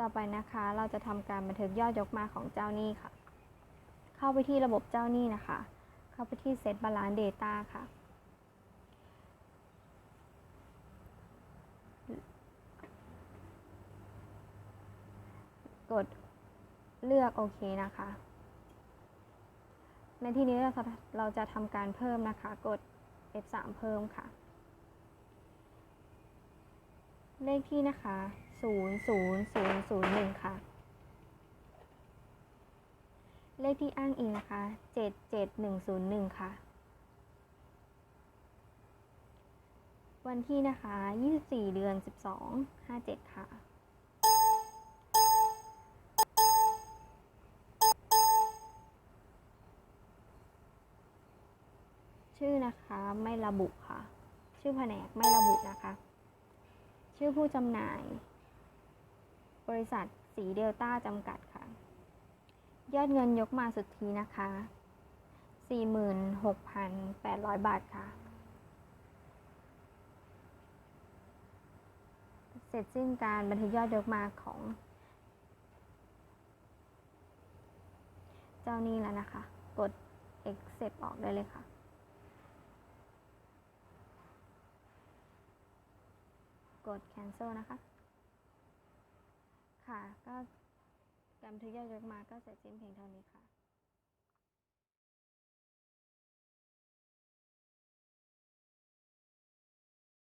ต่อไปนะคะ เราจะทำการบันทึกยอดยกมาของเจ้าหนี้ค่ะ เข้าไปที่ระบบเจ้าหนี้นะคะ เข้าไปที่ Set Balance Data ค่ะ กดเลือกโอเคนะคะ ในที่นี้เราเราจะทำการเพิ่มนะคะ กด F3 เพิ่มค่ะ เลขที่นะคะ 00001ค่ะ เลขที่อ้างอิงนะคะ77101ค่ะ วันที่นะคะ24เดือน12 57ค่ะชื่อนะคะไม่ระบุค่ะ ชื่อแผนกไม่ระบุนะคะ ชื่อผู้จำหน่าย บริษัทสีเดลต้าจำกัดค่ะ ยอดเงินยกมาสุทธีนะคะ 46,800 บาทค่ะ เสร็จสิ้นการบันทึกยอดยกมาของ เจ้าหนี้แล้วนะคะ กด accept ออกได้เลยค่ะกด cancel นะคะ ค่ะ ก็การบันทึกยอดยกมาก็เสร็จสิ้นเพียงเท่านี้ค่ะ